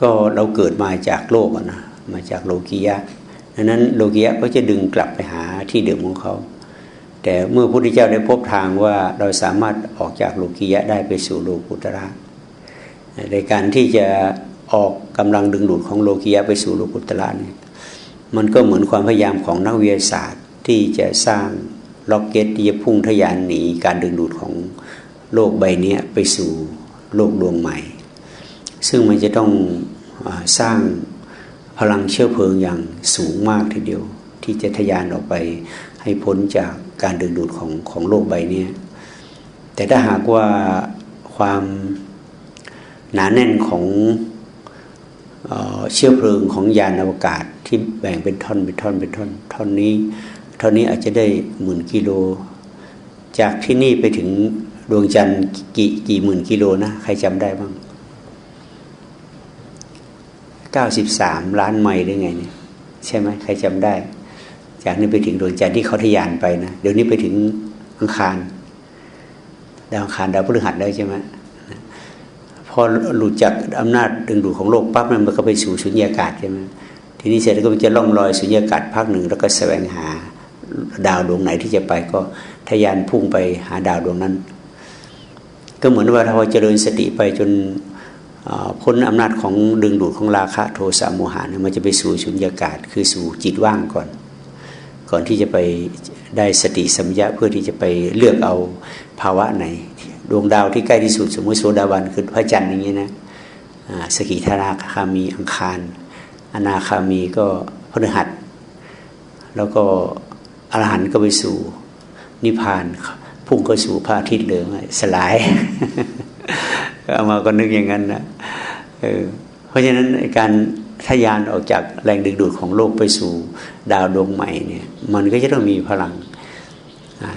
ก็เราเกิดมาจากโลกนะมาจากโลกียะดังนั้นโลกียะก็จะดึงกลับไปหาที่เดิมของเขา แต่เมื่อพระพุทธเจ้าได้พบทางว่าเราสามารถออกจากโลกียะได้ไปสู่โลกุตระในการที่จะออกกำลังดึงดูดของโลกียะไปสู่โลกุตระนี่มันก็เหมือนความพยายามของนักวิทยาศาสตร์ที่จะสร้างล็อกเก็ตที่จะพุ่งทะยานหนีการดึงดูดของโลกใบนี้ไปสู่โลกดวงใหม่ ซึ่งมันจะต้องอสร้างพลังเชื้อเพลิงอย่างสูงมากทีเดียว ที่จะทะยานออกไปให้พ้นจากการดึงดูดของของโลกใบนี้แต่ถ้าหากว่าความหนาแน่นของเชื้อเพลิงของยานอวกาศที่แบ่งเป็นท่อนเป็นท่อนเป็นท่อนท่อนนี้ท่อนนี้อาจจะได้หมื่นกิโล จากที่นี่ไปถึงดวงจันทร์กี่กี่หมื่นกิโลนะใครจำได้บ้าง เก้าสิบสามล้านไมล์ได้ไงเนี่ยใช่ไหมใครจำได้ จากนี้ไปถึงดวงจันทร์ที่เขาทะยานไปนะเดี๋ยวนี้ไปถึงอังคารดาวอังคารดาวพฤหัสได้ใช่ไหมพอหลุดจากอำนาจดึงดูดของโลกปั๊บมันก็ไปสู่สุญญากาศใช่ไหมทีนี้เสร็จแล้วก็มันจะล่องลอยสุญญากาศพักหนึ่งแล้วก็แสวงหาดาวดวงไหนที่จะไปก็ทะยานพุ่งไปหาดาวดวงนั้น ก็เหมือนว่าถ้าเราเจริญสติไปจน พ้นอำนาจของดึงดูดของราคะโทสะโมหะเนี่ยมันจะไปสู่สุญญากาศ คือสู่จิตว่างก่อน ก่อนที่จะไปได้สติสัมยาเพื่อที่จะไปเลือกเอาภาวะไหน ดวงดาวที่ใกล้ที่สุดสมมติโซดาบันคือพระจันทร์อย่างนี้นะสกิทาราคามีอังคาร อนาคามีก็พฤหัส แล้วก็อรหันต์ก็ไปสู่นิพพานพุ่งเข้าสู่พระอาทิตย์เหลืองสลาย เอามาก็นึกอย่างนั้นนะเออเพราะฉะนั้นการทะยานออกจากแรงดึงดูดของโลกไปสู่ดาวดวงใหม่เนี่ย มันก็จะต้องมีพลัง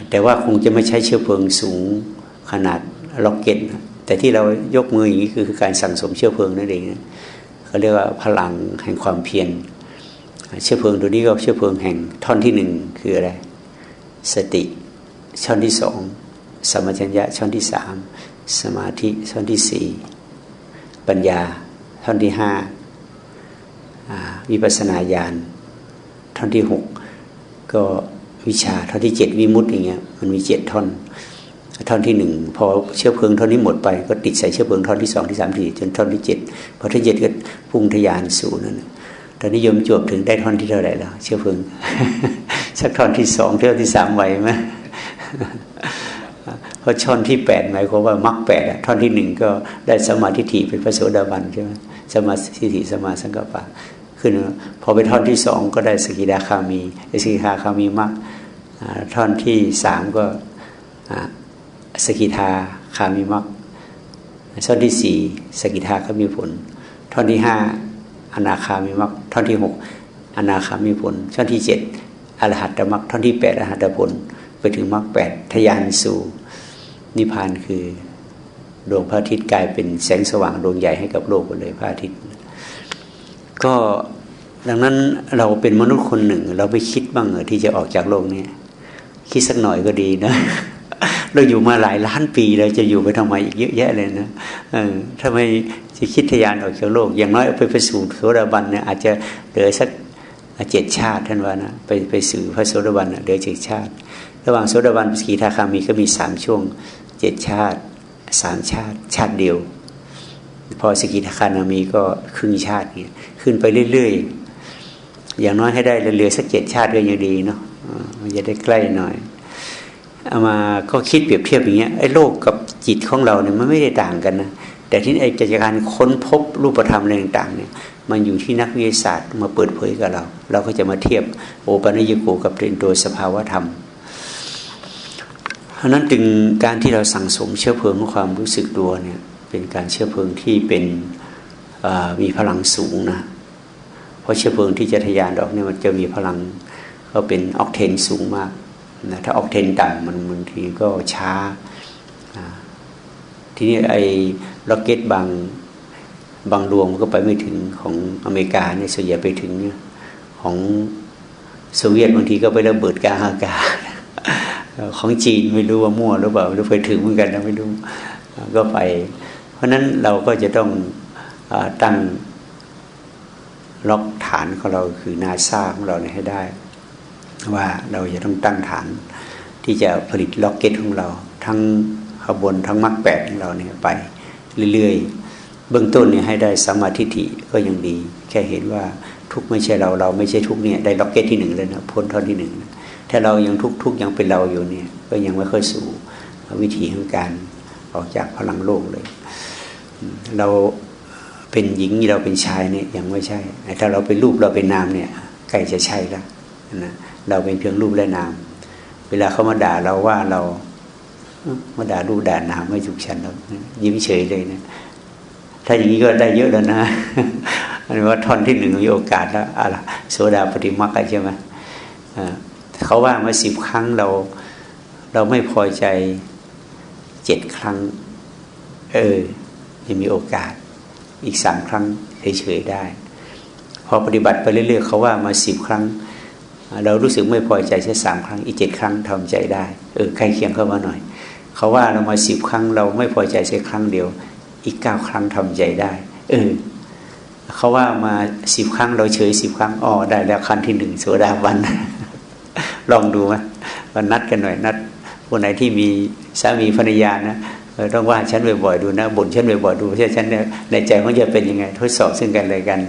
แต่ว่าคงจะไม่ใช้เชื้อเพลิงสูงขนาดล็อกเก็ตแต่ที่เรายกมืออย่างนี้คือการสั่งสมเชื้อเพลิงนั่นเองเขาเรียกว่าพลังแห่งความเพียรเชื้อเพลิงตัวนี้ก็เชื้อเพลิงแห่งท่อนที่หนึ่งคืออะไรสติช่อนที่สองสมัชัญญะช่อนที่สาม สมาธิช่อนที่สี่ปัญญาท่อนที่ห้าวิปัสนาญาณท่อนที่หกก็วิชาท่อนที่เจ็ดวิมุตติอย่างเงี้ยมันมีเจ็ดท่อน ท่อนที่หนึ่งพอเชื้อเพลิงท่อนนี้หมดไปก็ติดใส่เชื้อเพลิงท่อนที่สองที่สามที่จนท่อนที่เจ็ดพอท่อนเจ็ดก็พุ่งทะยานสู่นั่นตอนนี้ยมจวบถึงได้ท่อนที่เท่าไหร่แล้ว เชื้อเพลิงสักท่อนที่สองเท่าที่สามไหวไหม เพราะช่อนที่แปดหมายความว่ามรรคแปดท่อนที่หนึ่งก็ได้สมาธิฐิเป็นพระโสดาบันใช่ไหมสมาธิฐิสมาสังกปะขึ้นพอไปท่อนที่สองก็ได้สกิดาคามีสกิทาคามีมรรคท่อนที่สามก็สกิทาคามีมรรคท่อนที่สี่สกิทาคามีผล ท่อนที่ห้าอนาคามีมรรคท่อนที่หกอนาคามีผล ท่อนที่เจ็ดอรหัตมรรคท่อนที่แปดอรหัตผล ไปถึงมรรคแปดทยานสู่ นิพพานคือดวงพระอาทิตย์กลายเป็นแสงสว่างดวงใหญ่ให้กับโลกเลยพระอาทิตย์ ก็ดังนั้นเราเป็นมนุษย์คนหนึ่ง เราไปคิดบ้างเหรอที่จะออกจากโลกนี้คิดสักหน่อยก็ดีนะ เราอยู่มาหลายล้านปีเราจะอยู่ไปทำไมอีกเยอะแยะเลยนะเออทำไมจะคิดทยานออกจากโลก อย่างน้อยไปไปสู่โสดาบันเนี่ยอาจจะเหลือสักเจ็ดชาติท่านว่านะไปไปสู่พระโสดาบันเหลือเจ็ดชาติ ระหว่างโสดาบันสกีทาคามีก็มีสามช่วง เจ็ดชาติสามชาติ ชาติเดียว พอสกิทาคานามีก็ครึ่งชาติเนี่ยขึ้นไปเรื่อยๆ อย่างน้อยให้ได้เหลือสักเจ็ดชาติก็ยังดีเนาะมันจะได้ใกล้หน่อยเอามาก็คิดเปรียบเทียบอย่างเงี้ยไอ้โลกกับจิตของเราเนี่ยมันไม่ได้ต่างกันนะแต่ที่ไอ้กิจการค้นพบรูปธรรมอะไรต่างๆเนี่ยมันอยู่ที่นักวิทยาศาสตร์มาเปิดเผยกับเรา เราก็จะมาเทียบโอปัญญโกกับเป็นตัวสภาวธรรม ราะนั้นจึงการที่เราสั่งสมเชื้อเพลิงของความรู้สึกตัวเนี่ยเป็นการเชื้อเพลิงที่เป็นมีพลังสูงนะเพราะเชื้อเพลิงที่จะทะยานออกเนี่ยมันจะมีพลังก็เป็นออกเทนสูงมากนะถ้าออกเทนต่ำมันบางทีก็ช้าทีนี้ไอ้ล็อกเก็ตบางบางดวงมันก็ไปไม่ถึงของอเมริกาเนี่ยส่วนใหญ่ไปถึงของโซเวียตบางทีก็ไประเบิดกลางอากาศ ของจีนไม่รู้ว่ามั่วหรือเปล่าหรือไปถึงเหมือนกันนะไม่รู้ก็ไป เพราะนั้นเราก็จะต้องตั้งล็อกฐานของเราคือนาซาของเราเนี่ยให้ได้ ว่าเราจะต้องตั้งฐานที่จะผลิตล็อกเก็ตของเรา ทั้งขบวนทั้งมรรคแปดของเราเนี่ยไปเรื่อยๆ เบื้องต้นเนี่ยให้ได้สมาธิิก็ยังดี แค่เห็นว่าทุกไม่ใช่เราเราไม่ใช่ทุกเนี่ยได้ล็อกเก็ตที่หนึ่งเลยนะพ้นท่อนที่หนึ่ง ถ้าเรายังทุกทุกยังเป็นเราอยู่เนี่ย ก็ยังไม่ค่อยสู่วิธีของการออกจากพลังโลกเลย เราเป็นหญิงเราเป็นชายเนี่ยยังไม่ใช่ ถ้าเราเป็นรูปเราเป็นนามเนี่ยใกล้จะใช่แล้วนะเราเป็นเพียงรูปและนาม เวลาเขามาด่าเราว่าเรามาด่ารูปด่านามไม่ถูกฉันเรายิ้มเฉยเลยนะถ้าอย่างนี้ก็ได้เยอะแล้วนะอันนี้ว่าท่อนที่หนึ่งมีโอกาสแล้วอะไรโสดาปฏิมาใช่ไหม เขาว่ามาสิบครั้งเรา เราไม่พอใจเจ็ดครั้ง เออยังมีโอกาสอีกสามครั้งเฉยๆได้ พอปฏิบัติไปเรื่อยๆเขาว่ามาสิบครั้ง เรารู้สึกไม่พอใจแค่สามครั้ง อีกเจ็ดครั้งทำใจได้เออใครเคียงเข้ามาหน่อย เขาว่าเรามาสิบครั้ง เราไม่พอใจแค่ครั้งเดียว อีกเก้าครั้งทำใจได้ เออเขาว่ามาสิบครั้งเราเฉยสิบครั้งอ๋อได้แล้วขั้นที่หนึ่งโสดาบัน ลองดูไหมวันนัดกันหน่อยนัดคนไหนที่มีสามีภรรยานะต้องว่าฉันบ่อยๆดูนะบ่นฉันบ่อยๆดูใช่ฉันในใจมันจะเป็นยังไง ทดสอบซึ่งกันเลยกัน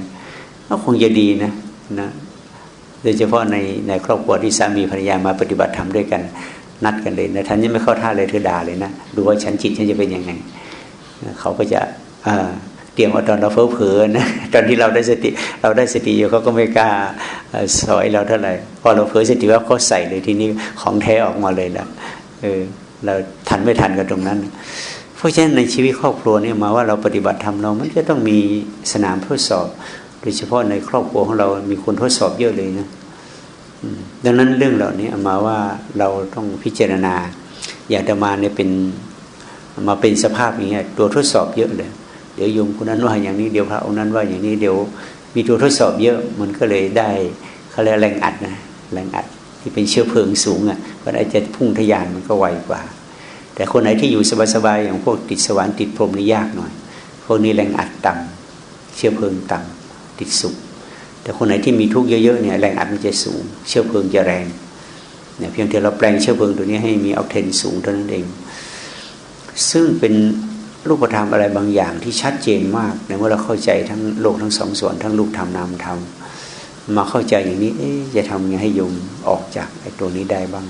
ก็คงจะดีนะนะโดยเฉพาะในในครอบครัวที่สามีภรรยามาปฏิบัติธรรมด้วยกัน นัดกันเลยนะท่านยังไม่เข้าท่าเลยเธอด่าเลยนะดูว่าฉันจิตฉันจะเป็นยังไงเขาก็จะอ่า เตรียมเอาตอนเราเฟ้อเผลอนะตอนที่เราได้สติเราได้สติอยู่เขาก็ไม่กล้าสอยเราเท่าไหร่พอเราเผลอสติว่าเขาใส่เลยทีนี้ของแท้ออกมาเลยละเออเราทันไม่ทันกับตรงนั้น เพราะฉะนั้นในชีวิตครอบครัวเนี่ยมาว่าเราปฏิบัติธรรมเรา มันจะต้องมีสนามทดสอบ โดยเฉพาะในครอบครัวของเรา มีคนทดสอบเยอะเลยนะดังนั้นเรื่องเหล่านี้มาว่าเราต้องพิจารณา อยากจะมาเนี่ยเป็นมาเป็นสภาพอย่างเงี้ยตัวทดสอบเยอะเลย เดี๋ยวโยมคนนั้นว่าอย่างนี้เดี๋ยวพระองค์นั้นว่าอย่างนี้เดี๋ยวมีตัวทดสอบเยอะมันก็เลยได้เขาเรียกแรงอัดนะแรงอัดที่เป็นเชื้อเพลิงสูงอะก็อาจจะพุ่งทะยานมันก็ไวกว่า แต่คนไหนที่อยู่สบายๆอย่างพวกติดสวรรค์ติดพรมนี่ยากหน่อยพวกนี้แรงอัดต่ำเชื้อเพลิงต่ำติดสุขแต่คนไหนที่มีทุกข์เยอะๆเนี่ยแรงอัดมันจะสูง เชื้อเพลิงจะแรงเนี่ยเพียงแต่เราแปลงเชื้อเพลิงตัวนี้ให้มีออกเทนสูงเท่านั้นเอง ซึ่งเป็น รูปธรรมอะไรบางอย่างที่ชัดเจนมากในเมื่อเราเข้าใจทั้งโลกทั้งสองส่วน ทั้งรูปธรรมนามธรรมมาเข้าใจอย่างนี้ เอ๊จะทำยังไงให้โยมออกจากไอ้ตัวนี้ได้บ้าง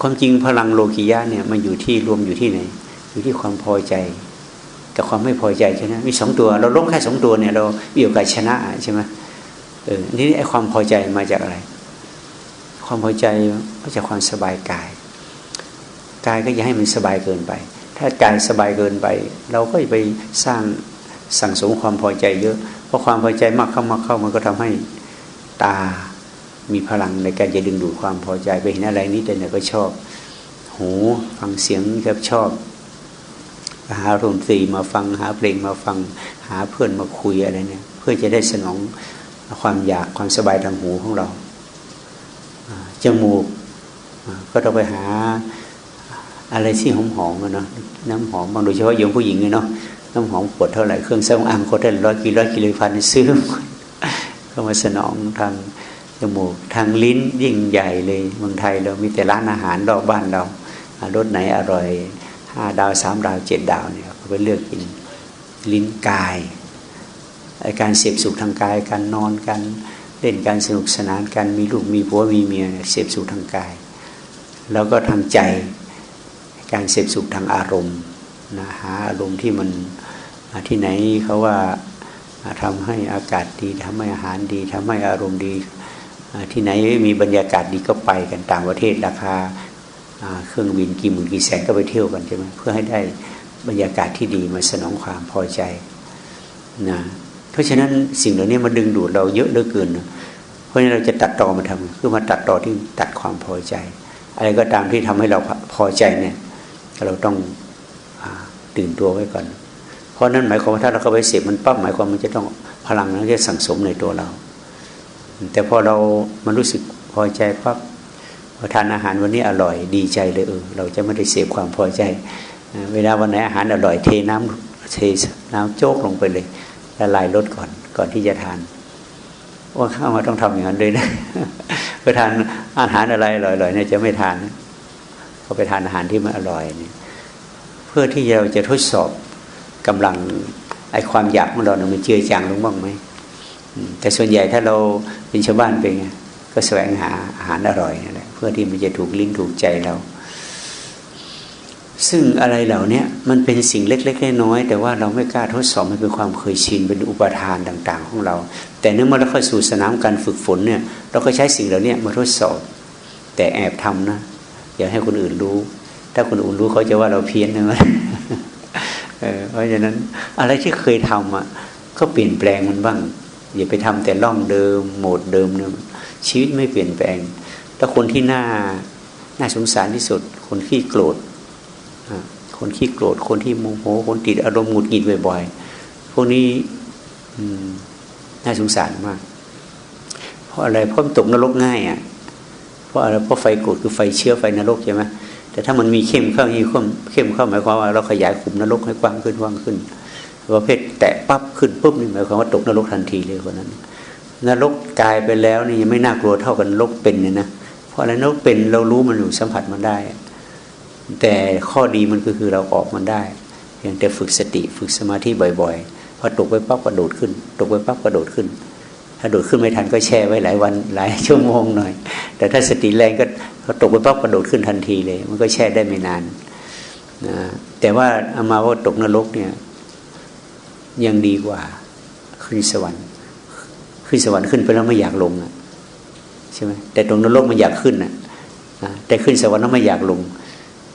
ความจริงพลังโลกิยะเนี่ยมันอยู่ที่รวมอยู่ที่ไหน อยู่ที่ความพอใจ กับความไม่พอใจใช่ไหมมีสองตัว เราลบแค่สองตัวเนี่ยเรามีโอกาสชนะใช่ไหมเออนี่ไอ้ความพอใจมาจากอะไร ความพอใจมาจากความสบายกาย กายก็อย่าให้มันสบายเกินไป ถ้ากายสบายเกินไป เราก็ไปสร้างสั่งสมความพอใจเยอะ เพราะความพอใจมากเข้ามากเข้ามันก็ทำให้ตามีพลังในการจะดึงดูดความพอใจไปเห็นอะไรนิดเดียวก็ชอบ หูฟังเสียงก็ชอบ หาดนตรีมาฟังหาเพลงมาฟังหาเพื่อนมาคุยอะไรเนี่ย เพื่อจะได้สนองความอยากความสบายทางหูของเราจมูกก็ต้องไปหา อะไรที่หอมๆเนาะน้ำหอมบางโดยเฉพาะโยมผู้หญิงเนาะน้ำหอมขวดเท่าไหร่เครื่องสำอางขวดเท่าไหร่ร้อยกิโลร้อยกิโลพันซื้อก็มาสนองทางจมูกทางลิ้นยิ่งใหญ่เลยเมืองไทยเรามีแต่ร้านอาหารรอบบ้านเรารสไหนอร่อยห้าดาวสามดาวเจ็ดดาวเนี่ยเขาไปเลือกกินลิ้นกายการเสพสุขทางกายการนอนกันเล่นการสนุกสนานกันมีลูกมีผัวมีเมียเสพสุขทางกาย แล้วก็ทางใจ การเสพสุขทางอารมณ์นะหาอารมณ์ที่มันที่ไหนเขาว่าทำให้อากาศดีทำให้อาหารดีทำให้อารมณ์ดี ที่ไหนมีบรรยากาศดีก็ไปกันต่างประเทศราคาเครื่องบินกี่หมื่นกี่แสนก็ไปเที่ยวกันใช่ไหมเพื่อให้ได้บรรยากาศที่ดีมาสนองความพอใจนะเพราะฉะนั้นสิ่งเหล่านี้มาดึงดูดเราเยอะเหลือเกิน เพราะฉะนั้นเราจะตัดต่อมาทำคือมาตัดต่อที่ตัดความพอใจ อะไรก็ตามที่ทำให้เราพอใจเนี่ย เราต้องตื่นตัวไว้ก่อน เพราะนั้นหมายความว่าถ้าเราเข้าไปเสพมันปั๊บหมายความมันจะต้องพลังนั้นจะสั่งสมในตัวเรา แต่พอเรามันรู้สึกพอใจปั๊บพอทานอาหารวันนี้อร่อยดีใจเลยเออเราจะไม่ได้เสพความพอใจ เวลาวันไหนอาหารอร่อยเทน้ำเทน้ำโจกลงไปเลยละลายรสก่อนก่อนที่จะทานว่าข้าวมาต้องทำอย่างนั้นเลยนะไปทานอาหารอะไรอร่อยๆเนี่ยจะไม่ทาน พอไปทานอาหารที่ไม่อร่อยเนี่ยเพื่อที่เราจะทดสอบกำลังไอความอยากของเราเนี่ยมันเจือจางลงบ้างไหมแต่ส่วนใหญ่ถ้าเราเป็นชาวบ้านเป็นไงก็แสวงหาอาหารอร่อยนั่นแหละเพื่อที่มันจะถูกลิ้นถูกใจเรา ซึ่งอะไรเหล่านี้มันเป็นสิ่งเล็กๆน้อยๆแต่ว่าเราไม่กล้าทดสอบมันเป็นความเคยชินเป็นอุปทานต่าง ๆ ของเรา แต่เนื่อเมื่อเราเข้าสู่สนามการฝึกฝนเนี่ย เราก็ใช้สิ่งเหล่านี้มาทดสอบ แต่แอบทำนะ อย่าให้คนอื่นรู้ ถ้าคนอื่นรู้เขาจะว่าเราเพี้ยนนะเพราะฉะนั้นอะไรที่เคยทำอะก็เปลี่ยนแปลงมันบ้าง อย่าไปทำแต่ล่องเดิมโหมดเดิมเนี่ยชีวิตไม่เปลี่ยนแปลงถ้าคนที่น่าน่าสงสารที่สุด คนขี้โกรธคนขี้โกรธคนที่โมโหคนติดอารมณ์หงุดหงิดบ่อยๆพวกนี้น่าสงสารมาก เพราะอะไรเพราะมันตกนรกง่ายอะ เพราะอะไรเพราะไฟโกรธคือไฟเชื้อไฟนรกใช่ไหมแต่ถ้ามันมีเข้มเข้ายิ่งเข้มเข้าหมายความว่าเราขยายขุมนรกให้กว้างขึ้นกว้างขึ้นประเภทแตะปั๊บขึ้นปุ๊บนี่หมายความว่าตกนรกทันทีเลยคนนั้น นรกกลายไปแล้วนี่ยังไม่น่ากลัวเท่ากันนรกเป็นเนี่ยนะเพราะอะไรนรกเป็นเรารู้มันอยู่สัมผัสมันได้ แต่ข้อดีมันก็คือเราออกมันได้เพียงแต่ฝึกสติฝึกสมาธิบ่อยๆพอตกไปปั๊บกระโดดขึ้น ตกไปปั๊บกระโดดขึ้น ถ้าโดดขึ้นไม่ทันก็แช่ไว้หลายวันหลายชั่วโมงหน่อย แต่ถ้าสติแรงก็ตกไปปั๊บกระโดดขึ้นทันทีเลย มันก็แช่ได้ไม่นานนะแต่ว่าเอามาว่าตกนรกเนี่ยยังดีกว่าขึ้นสวรรค์ขึ้นสวรรค์ขึ้นไปแล้วไม่อยากลงอะใช่ไหมแต่ตรงนรกมันอยากขึ้นอะแต่ขึ้นสวรรค์แล้วไม่อยากลง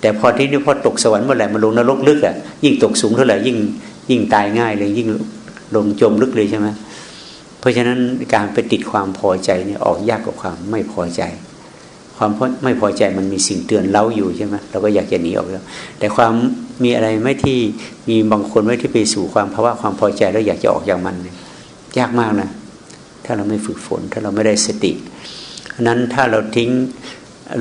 แต่พอที่นี่พอตกสวรรค์เมื่อไหร่มันลงนรกลึกอะยิ่งตกสูงเท่าไหร่ยิ่งยิ่งตายง่ายเลยยิ่งลงจมลึกเลยใช่ไหม เพราะฉะนั้นการไปติดความพอใจเนี่ยออกยากกว่าความไม่พอใจ ความไม่พอใจมันมีสิ่งเตือนเล้าอยู่ใช่ไหมเราก็อยากจะหนีออกแล้ว แต่ความมีอะไรไม่ที่มีบางคนไม่ที่ไปสู่ความภาวะความพอใจแล้วอยากจะออกจากมันยยากมากนะถ้าเราไม่ฝึกฝน ถ้าเราไม่ได้สตินั้นถ้าเราทิ้ง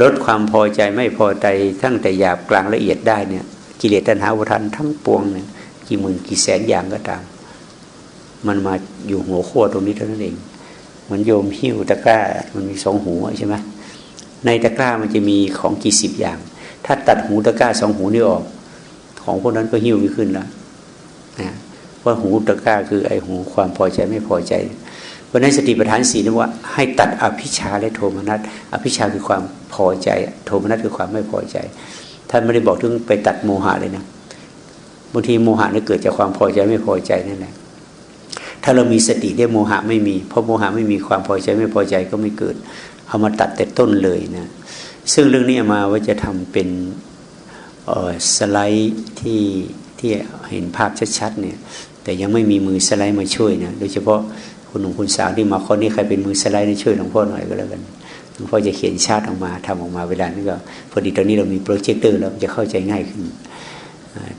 ลดความพอใจไม่พอใจทั้งแต่หยาบกลางละเอียดได้เนี่ยกิเลสตัณหาวุทันทั้งปวงเนี่ยกี่หมื่นกี่แสนอย่างก็ตาม มันมาอยู่หัวขั้วตรงนี้เท่านั้นเองมือนโยมหิ้วตะกร้า มันมีสองหัวใช่ไหมในตะกร้ามันจะมีของกี่สิบอย่าง ถ้าตัดหูตะกร้าสองหูนี่ออก ของพวกนั้นก็หิ้วไม่ขึ้นแล้วนะเพราะหูตะกร้าคือไอ้หูความพอใจไม่พอใจเพราะนั้นสติปัฏฐานสีนั้นว่า ให้ตัดอภิชาและโทมนัสอภิชาคือความพอใจ โทมนัสคือความไม่พอใจท่านไม่ได้บอกถึงไปตัดโมหะเลยนะบางทีโมหะนี่เกิดจากความพอใจไม่พอใจนั่นแหละ ถ้าเรามีสติได้โมหะไม่มี เพราะโมหะไม่มีความพอใจไม่พอใจก็ไม่เกิด เอามาตัดแต่ต้นเลยนะซึ่งเรื่องนี้มาว่าจะทำเป็นสไลด์ที่ที่เห็นภาพชัดๆเนี่ยแต่ยังไม่มีมือสไลด์มาช่วยนะโดยเฉพาะคุณหนุ่มคุณสาวที่มาคนนี้ใครเป็นมือสไลด์ช่วยหลวงพ่อหน่อยก็แล้วกันหลวงพ่อจะเขียนชาติออกมาทำออกมาเวลานี้ก็พอดีตอนนี้เรามีโปรเจคเตอร์เราจะเข้าใจง่ายขึ้น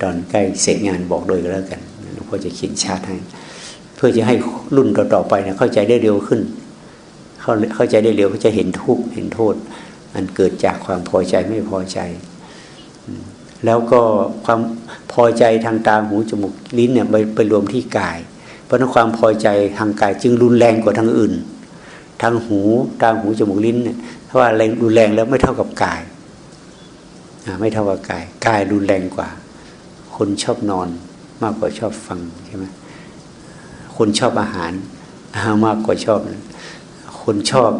ตอนใกล้เสร็จงานบอกโดยก็แล้วกันหลวงพ่อจะเขียนชาติให้ เพื่อจะให้รุ่นต่อๆไปเนี่ยเข้าใจได้เร็วขึ้น เข้าเข้าใจได้เร็วเขาจะเห็นทุกข์เห็นโทษ อันเกิดจากความพอใจไม่พอใจ แล้วก็ความพอใจทางตาหูจมูกลิ้นเนี่ยไปไปรวมที่กาย เพราะนั้นความพอใจทางกายจึงรุนแรงกว่าทางอื่น ทางหูตาหูจมูกลิ้นเนี่ยถ้าว่าแรงรุนแรงแล้วไม่เท่ากับกายไม่เท่ากับกาย กายรุนแรงกว่า คนชอบนอนมากกว่าชอบฟังใช่ไหม คนชอบอาหารมากกว่าชอบ คนชอบ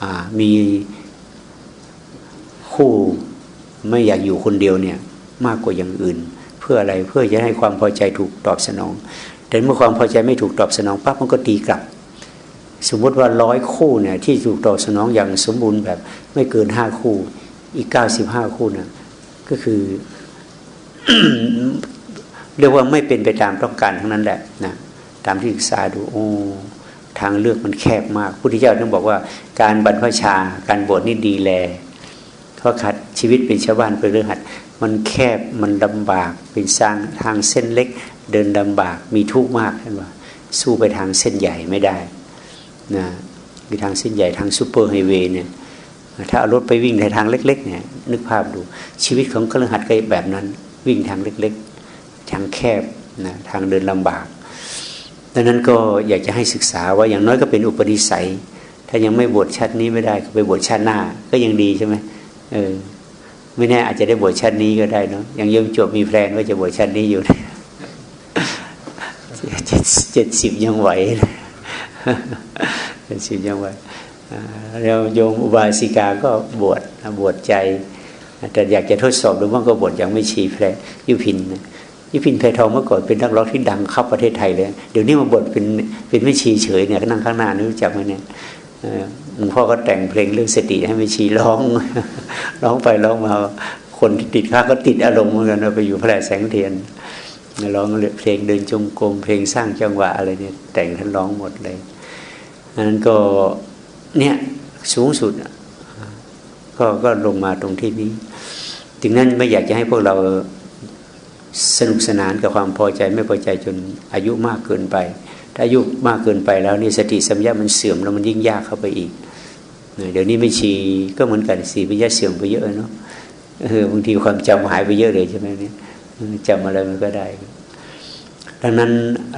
อมีคู่ไม่อยากอยู่คนเดียวเนี่ยมากกว่าอย่างอื่น เพื่ออะไรเพื่อจะให้ความพอใจถูกตอบสนอง แต่เมื่อความพอใจไม่ถูกตอบสนองปั๊บมันก็ตีกลับ สมมติว่าร้อยคู่เนี่ยที่ถูกตอบสนองอย่างสมบูรณ์แบบไม่เกินห้าคู่ อีกเก้าสิบห้าคู่นะก็คือเรียกว่าไม่เป็นไปตามต้องการทั้งนั้นแหละนะ ตามที่ศึกษาดูโอ้ทางเลือกมันแคบมากพุทธเจ้าต้องบอกว่า การบรรพชาการบวชนี่ดีแลเพราะขัดชีวิตเป็นชาวบ้านเป็นเรื่องหัด มันแคบมันลำบากเป็นสร้างทางเส้นเล็ก เดินลำบากมีทุกข์มากใช่ไหมสู้ไปทางเส้นใหญ่ไม่ได้นะคือทางเส้นใหญ่ทางซูเปอร์ไฮเวย์เนี่ยถ้าเอารถไปวิ่งในทางเล็กๆเนี่ยนึกภาพดูชีวิตของกระหัดก็แบบนั้น วิ่งทางเล็กๆ ทางแคบนะทางเดินลำบาก ดังนั้นก็อยากจะให้ศึกษาว่าอย่างน้อยก็เป็นอุปนิสัย ถ้ายังไม่บวชชาตินี้ไม่ได้ก็ไปบวชชาติหน้า ก็ยังดีใช่ไหมเออไม่แน่อาจจะได้บวชชาตินี้ก็ได้เนาะอย่างโยมจบมีแพลนว่าจะบวชชาตินี้อยู่เจ็ดเจ็ดสิบยังไหวเจ็ดสิบยังไหวอ่าแล้วโยมอุบาสิกาก็บวชบวชใจแต่อยากจะทดสอบดูว่าก็บวชยังไม่ชีแพรยุพินนะ ยุพินแพทองเมื่อก่อนเป็นนักร้องที่ดังเข้าประเทศไทยเลย เดี๋ยวนี้มาบวชเป็นเป็นไม่ชีเฉยเนี่ยก็นั่งข้างหน้านี่รู้จักไหมเนี่ยหลวงพ่อก็แต่งเพลงเรื่องสติให้ไม่ชีร้อง ร้องไปร้องมาคนที่ติดข้าก็ติดอารมณ์เหมือนกันเอาไปอยู่พร่แสงเทียนร้องเพลงเดินจงกรมเพลงสร้างจังหวะอะไรเนี่ย แต่งท่านร้องหมดเลยอันนั้นก็เนี่ยสูงสุดก็ก็ลงมาตรงที่นี้ถึงนั้นไม่อยากจะให้พวกเรา สนุกสนานกับความพอใจไม่พอใจจนอายุมากเกินไป ถ้าอายุมากเกินไปแล้วนี่สติสัมยามันเสื่อมแล้วมันยิ่งยากเข้าไปอีก เดี๋ยวนี้ไม่ชีก็เหมือนกันสีปัญญาเสื่อมไปเยอะเนาะเออบางทีความจำหายไปเยอะเลยใช่ไหมเนี่ยจำอะไรมันก็ได้ ดังนั้น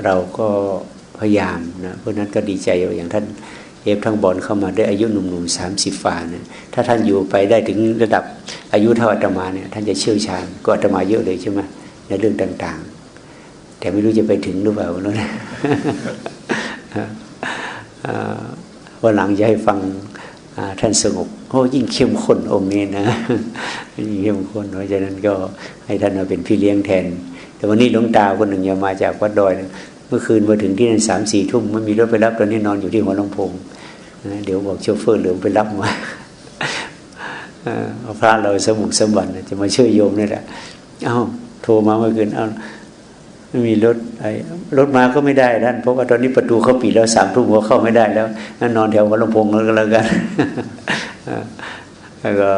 เราก็พยายามนะเพราะนั้นก็ดีใจอย่างท่านเอฟทั้งบอลเข้ามาได้อายุหนุ่มๆสามสิบฝ่านี่ยถ้าท่านอยู่ไปได้ถึงระดับอายุเท่าอาตมาเนี่ยท่านจะเชี่ยวชาญก็อาตมาเยอะเลยใช่ไหม ในเรื่องต่าง ๆ แต่ไม่รู้จะไปถึงหรือเปล่าแล้วนวันหลังจะให้ฟังท่านสงบโอ้ยิ่งเข้มข้นองค์นี้นะยิ่งเข้มข้นเพราะฉะนั้นก็ให้ท่านมาเป็นพี่เลี้ยงแทน แต่วันนี้หลวงตาคนหนึ่งยังมาจากวัดดอยนะเมื่อคืนมาถึงที่นั่นสามสี่ทุ่มไม่มีรถไปรับตอนนี้นอนอยู่ที่หัวลำโพงเดี๋ยวบอกโชเฟอร์เหลืองไปรับมาเอาพระเราสมุกสมบัติจะมาช่วยโยมนี่แหละ เอ้า โทรมาเมื่อคืนเอ้าไม่มีรถไอ้รถมาก็ไม่ได้ท่านเพราะว่าตอนนี้ประตูเขาปิดแล้วสามทุ่มหัวเข้าไม่ได้แล้วนั่นนอนแถววัดลำโพงแล้วก็แล้วกันแล้วก็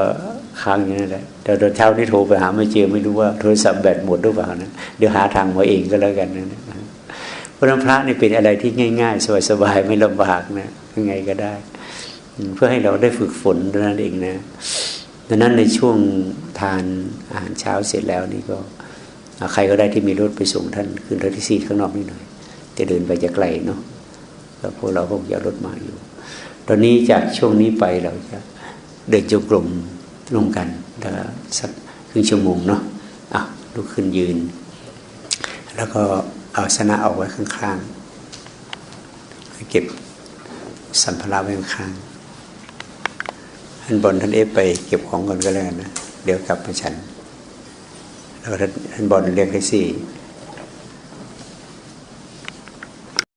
ค้างอย่างนั้นแหละแต่ตอนเช้านี่โทรไปหาไม่เจอไม่รู้ว่าโทรศัพท์แบตหมดหรือเปล่านะเดี๋ยวหาทางมาเองก็แล้วกันนะพระนั้นพระนี่เป็นอะไรที่ง่าย ๆ สบายๆไม่ลำบากนะยังไงก็ได้ เพื่อให้เราได้ฝึกฝนนั้นเองนะดังนั้นในช่วงทานอาหารเช้าเสร็จแล้วนี่ก็ ใครก็ได้ที่มีรถไปส่งท่านขึ้นรถที่ซีข้างนอกนิดหน่อยจะเดินไปจะไกลเนาะแล้วพวกเราก็อย่ารถมาอยู่ ตอนนี้จากช่วงนี้ไปเราจะเดินจงกรมร่วมกันสักครึ่งชั่วโมงเนาะอะลุกขึ้นยืน แล้วก็เอาสนะออกไว้ข้างๆ เก็บสัมภาระไว้ข้างท่านบอลท่านเอฟไปเก็บของก่อนก็แล้วนะ เดี๋ยวกลับมาฉัน แล้วท่านบอลเรียกแท็กซี่